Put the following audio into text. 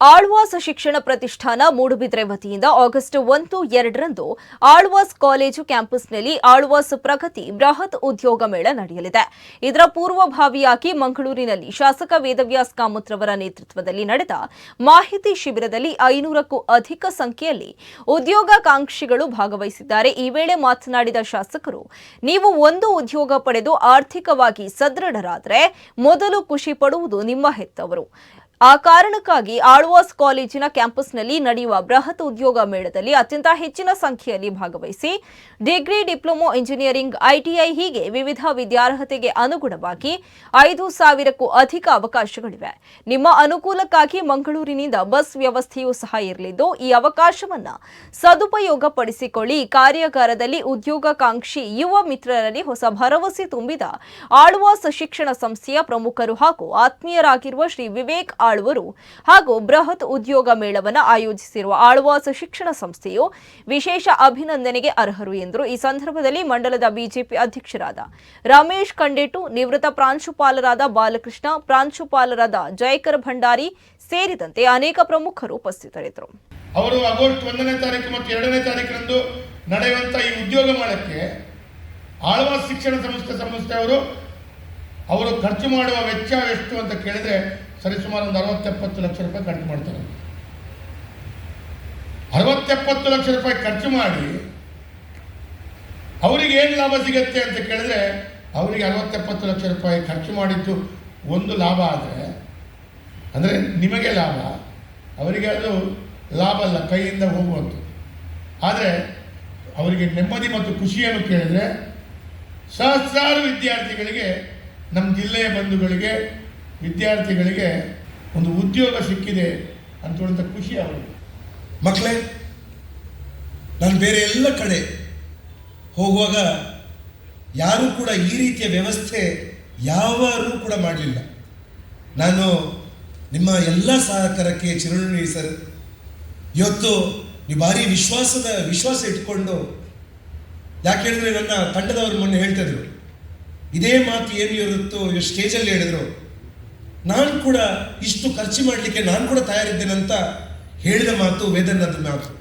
ಆಳ್ವಾಸ್ ಶಿಕ್ಷಣ ಪ್ರತಿಷ್ಠಾನ ಮೂಡುಬಿದ್ರೆ ವತಿಯಿಂದ ಆಗಸ್ಟ್ ಒಂದು, ಎರಡರಂದು ಆಳ್ವಾಸ್ ಕಾಲೇಜು ಕ್ಯಾಂಪಸ್ನಲ್ಲಿ ಆಳ್ವಾಸ್ ಪ್ರಗತಿ ಬೃಹತ್ ಉದ್ಯೋಗ ಮೇಳ ನಡೆಯಲಿದೆ. ಇದರ ಪೂರ್ವಭಾವಿಯಾಗಿ ಮಂಗಳೂರಿನಲ್ಲಿ ಶಾಸಕ ವೇದವ್ಯಾಸ್ ಕಾಮತ್ರವರ ನೇತೃತ್ವದಲ್ಲಿ ನಡೆದ ಮಾಹಿತಿ ಶಿಬಿರದಲ್ಲಿ ಐನೂರಕ್ಕೂ ಅಧಿಕ ಸಂಖ್ಯೆಯಲ್ಲಿ ಉದ್ಯೋಗಾಕಾಂಕ್ಷಿಗಳು ಭಾಗವಹಿಸಿದ್ದಾರೆ. ಈ ವೇಳೆ ಮಾತನಾಡಿದ ಶಾಸಕರು, ನೀವು ಒಂದು ಉದ್ಯೋಗ ಪಡೆದು ಆರ್ಥಿಕವಾಗಿ ಸದೃಢರಾದರೆ ಮೊದಲು ಖುಷಿ ಪಡುವುದು ನಿಮ್ಮ ಹೆತ್ತವರು. ಆ ಕಾರಣಕ್ಕಾಗಿ ಆಳ್ವಾಸ್ ಕಾಲೇಜಿನ ಕ್ಯಾಂಪಸ್ನಲ್ಲಿ ನಡೆಯುವ ಬೃಹತ್ ಉದ್ಯೋಗ ಮೇಳದಲ್ಲಿ ಅತ್ಯಂತ ಹೆಚ್ಚಿನ ಸಂಖ್ಯೆಯಲ್ಲಿ ಭಾಗವಹಿಸಿ ಡಿಗ್ರಿ, ಡಿಪ್ಲೊಮೊ ಇಂಜಿನಿಯರಿಂಗ್ ಐಟಿಐ ಹೀಗೆ ವಿವಿಧ ವಿದ್ಯಾರ್ಹತೆಗೆ ಅನುಗುಣವಾಗಿ ಐದು ಸಾವಿರಕ್ಕೂ ಅಧಿಕ ಅವಕಾಶಗಳಿವೆ. ನಿಮ್ಮ ಅನುಕೂಲಕ್ಕಾಗಿ ಮಂಗಳೂರಿನಿಂದ ಬಸ್ ವ್ಯವಸ್ಥೆಯೂ ಸಹ ಇರಲಿದ್ದು, ಈ ಅವಕಾಶವನ್ನ ಸದುಪಯೋಗಪಡಿಸಿಕೊಳ್ಳಿ. ಈ ಕಾರ್ಯಾಗಾರದಲ್ಲಿ ಉದ್ಯೋಗಾಕಾಂಕ್ಷಿ ಯುವ ಮಿತ್ರರಲ್ಲಿ ಹೊಸ ಭರವಸೆ ತುಂಬಿದ ಆಳ್ವಾಸ್ ಶಿಕ್ಷಣ ಸಂಸ್ಥೆಯ ಪ್ರಮುಖರು ಹಾಗೂ ಆತ್ಮೀಯರಾಗಿರುವ ಶ್ರೀ ವಿವೇಕ್ ಆಳ್ವರು ಹಾಗೂ ಬೃಹತ್ ಉದ್ಯೋಗ ಮೇಳವನ್ನು ಆಯೋಜಿಸಿರುವ ಆಳ್ವಾಸ್ ಶಿಕ್ಷಣ ಸಂಸ್ಥೆಯು ವಿಶೇಷ ಅಭಿನಂದನೆಗೆ ಅರ್ಹರು ಎಂದರು. ಈ ಸಂದರ್ಭದಲ್ಲಿ ಮಂಡಲದ ಬಿಜೆಪಿ ಅಧ್ಯಕ್ಷರಾದ ರಮೇಶ್ ಕಂಡೇಟು, ನಿವೃತ್ತ ಪ್ರಾಂಶುಪಾಲರಾದ ಬಾಲಕೃಷ್ಣ, ಪ್ರಾಂಶುಪಾಲರಾದ ಜಯಕರ್ ಭಂಡಾರಿ ಸೇರಿದಂತೆ ಅನೇಕ ಪ್ರಮುಖರು ಉಪಸ್ಥಿತರಿದ್ದರು. ಅವರು ಆಗಸ್ಟ್ ಒಂದನೇ ತಾರೀಕು ಮತ್ತು ಎರಡನೇ ತಾರೀಕಿನಂದು ನಡೆಯುವಂಥ ಈ ಉದ್ಯೋಗ ಮೇಳಕ್ಕೆ ಆಳ್ವಾಸ್ ಶಿಕ್ಷಣ ಸಂಸ್ಥೆ ಸಂಸ್ಥೆಯವರು ಅವರು ಖರ್ಚು ಮಾಡುವ ವೆಚ್ಚ ಎಷ್ಟು ಅಂತ ಕೇಳಿದ್ರೆ ಸರಿಸುಮಾರು ಒಂದು ಅರವತ್ತೆಪ್ಪತ್ತು ಲಕ್ಷ ರೂಪಾಯಿ ಖರ್ಚು ಮಾಡ್ತಾರೆ. ಅರವತ್ತೆಪ್ಪತ್ತು ಲಕ್ಷ ರೂಪಾಯಿ ಖರ್ಚು ಮಾಡಿ ಅವರಿಗೆ ಏನು ಲಾಭ ಸಿಗತ್ತೆ ಅಂತ ಕೇಳಿದ್ರೆ ಅವರಿಗೆ ಅರವತ್ತೆಪ್ಪತ್ತು ಲಕ್ಷ ರೂಪಾಯಿ ಖರ್ಚು ಮಾಡಿದ್ದು ಒಂದು ಲಾಭ ಆದರೆ, ಅಂದರೆ ನಿಮಗೆ ಲಾಭ, ಅವರಿಗೆ ಅದು ಲಾಭ ಅಲ್ಲ, ಕೈಯಿಂದ ಹೋಗುವಂಥದ್ದು. ಆದರೆ ಅವರಿಗೆ ನೆಮ್ಮದಿ ಮತ್ತು ಖುಷಿಯನ್ನು ಕೇಳಿದರೆ ಸಹಸ್ರಾರು ವಿದ್ಯಾರ್ಥಿಗಳಿಗೆ ನಮ್ಮ ಜಿಲ್ಲೆಯ ಬಂಧುಗಳಿಗೆ ವಿದ್ಯಾರ್ಥಿಗಳಿಗೆ ಒಂದು ಉದ್ಯೋಗ ಸಿಕ್ಕಿದೆ ಅಂತ ಖುಷಿ ಅವರಿಗೆ. ಮಕ್ಕಳೇ, ನಾನು ಬೇರೆ ಎಲ್ಲ ಕಡೆ ಹೋಗುವಾಗ ಯಾರೂ ಕೂಡ ಈ ರೀತಿಯ ವ್ಯವಸ್ಥೆ ಯಾವಾರೂ ಕೂಡ ಮಾಡಲಿಲ್ಲ. ನಾನು ನಿಮ್ಮ ಎಲ್ಲ ಸಹಕಾರಕ್ಕೆ ಚಿರಋಣಿ ಸರ್. ಇವತ್ತು ನೀವು ಭಾರಿ ವಿಶ್ವಾಸದ, ವಿಶ್ವಾಸ ಇಟ್ಕೊಂಡು ಯಾಕೆ ಹೇಳಿದ್ರೆ ನನ್ನ ತಂಡದವರು ಮೊನ್ನೆ ಹೇಳ್ತಾ ಇದ್ರು, ಇದೇ ಮಾತು ಏನು ಇವತ್ತು ಸ್ಟೇಜಲ್ಲಿ ಹೇಳಿದ್ರು. ನಾನು ಕೂಡ ಇಷ್ಟು ಖರ್ಚು ಮಾಡಲಿಕ್ಕೆ ನಾನು ಕೂಡ ತಯಾರಿದ್ದೇನೆ ಅಂತ ಹೇಳಿದ ಮಾತು ವೇದನಾಥ ಮಾತು.